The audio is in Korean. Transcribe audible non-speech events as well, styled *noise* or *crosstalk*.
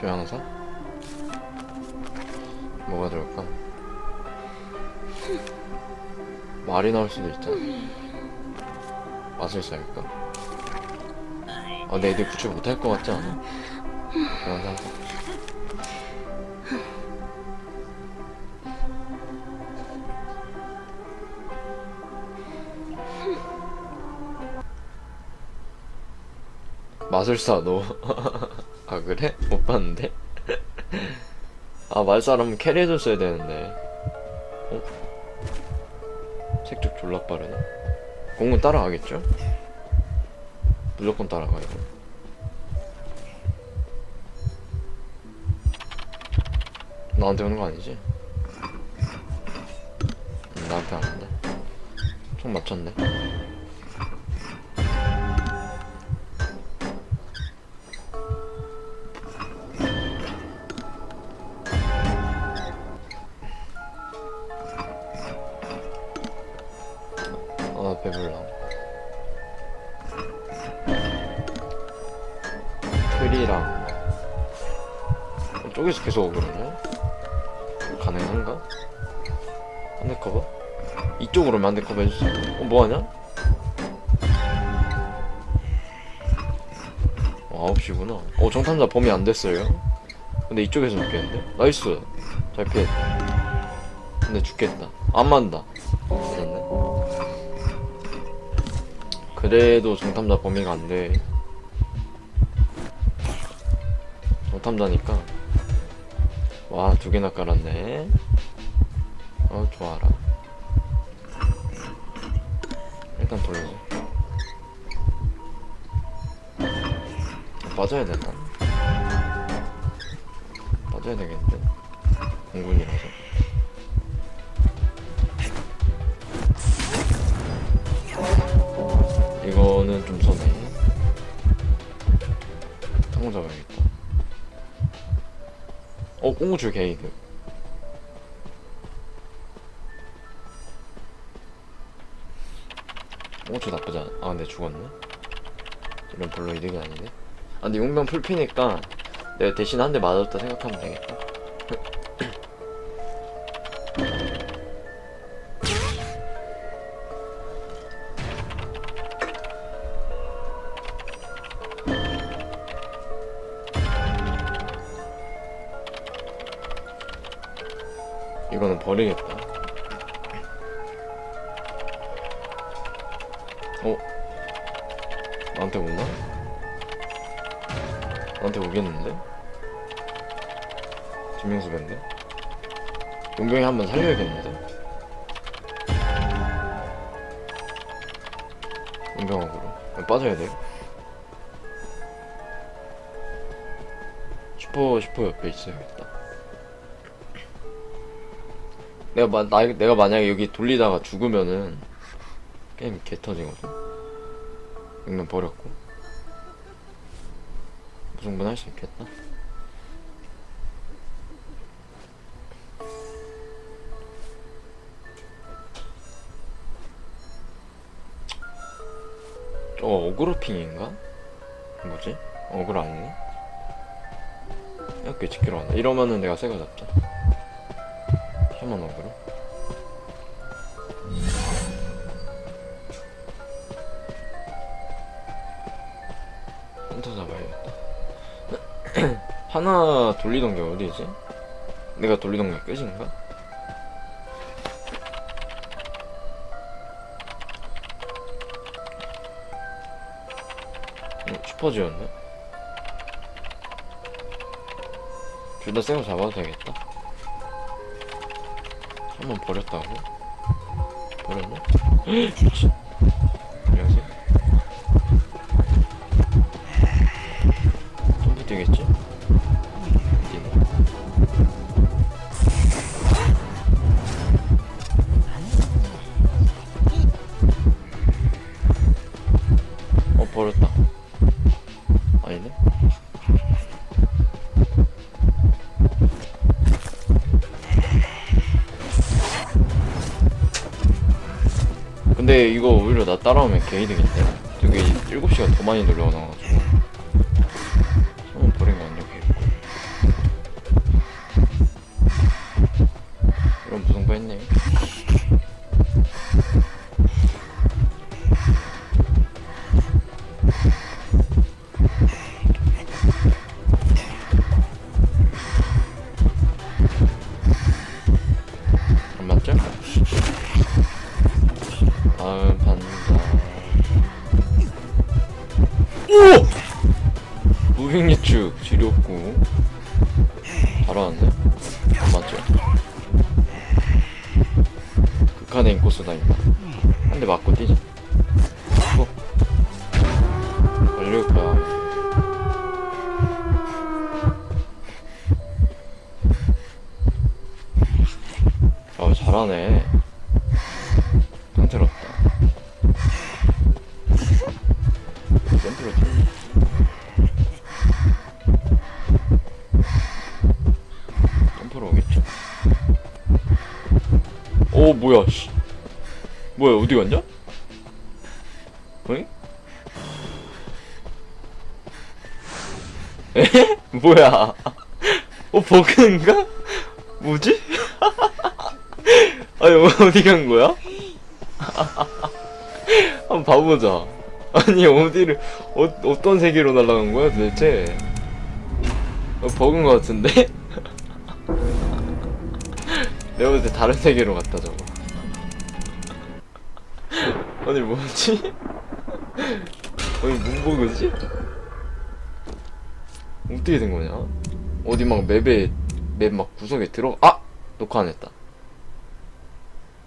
조향사? 뭐가 들을까? 말이 나올 수도 있잖아. 맛을 살까? 아, 근데 애들 구출 못할 것 같지 않아? 조향사. 마술사 너. *laughs* 아 그래? 못 봤는데? 아 말사람 캐리해줬어야 되는데. 어? 색쪽 졸라 빠르네. 공은 따라가겠죠? 무조건 따라가 이거. 나한테 오는 거 아니지? 음, 나한테 안 온다. 총 맞췄네. 배불러. 트리랑 쪽에서 계속 오거든요 가능한가? 안데커버? 이쪽으로만 안데커버 해주세요 어 뭐하냐? 어 9시구나. 어 정탐자 범위 안 됐어요. 근데 이쪽에서 죽겠는데? 나이스. 잘 피했다. 근데 죽겠다. 안 맞는다. 맞았네 그래도 정탐자 범위가 안 돼. 정탐자니까. 와, 두 개나 깔았네. 어, 좋아라. 일단 돌려. 빠져야 된다. 빠져야 되겠는데. 공군이라서. 이거는 좀 손해. 탕 잡아야겠다. 어, 꽁무줄 게이드. 꽁무줄 나쁘지 않아. 아, 근데 죽었네. 이런 별로 이득이 아니네. 아, 근데 용병 풀피니까 내가 대신 한 대 맞았다 생각하면 되겠다. 이거는 버리겠다. 어? 나한테 오나? 나한테 오겠는데? 김명수 밴드? 용병이 한번 살려야겠는데? 용병하고로 빠져야 돼. 슈퍼 슈퍼 옆에 있어야겠다. 내가 마, 나, 내가 만약에 여기 돌리다가 죽으면은 게임 개 터지거든. 이건 버렸고 무승분 할 수 있겠다. 저거 어그로핑인가? 뭐지? 어그로 아니네? 이렇게 지키러 간다. 이러면은 내가 새거 잡자. 샤먼 어그로? 혼자 잡아야겠다. *clears throat* 하나 돌리던 게 어디지? 내가 돌리던 게 끝인가? 어, 슈퍼지였네? 둘다 새거 잡아도 되겠다. 한 번 버렸다고? 버렸나? 미친. 뛰겠지? 뛰네. 어, 버렸다. 아니네? 근데 이거 오히려 나 따라오면 개이득인데? 되게 7시가 더 많이 개이고 무빙 예측 지렸고. 알아왔네. 맞죠? 극한의 인코스다 이거 한 대 맞고 뛰자. 어. 달려올까? 아 잘하네. 오 뭐야 씨 뭐야 어디 갔냐? 어이? 에? *laughs* 뭐야 어 버그인가? 뭐지? *laughs* 아니 어디 간 거야? *laughs* 한번 봐보자 아니 어디를 어, 어떤 세계로 날아간 거야 도대체 어, 버그인 거 같은데? 내가 볼때 다른 세계로 갔다 저거 아니 뭐지? 아니 뭔 버그지? 어떻게 된 거냐? 어디 막 맵에 맵 막 구석에 들어 아! 녹화 안 했다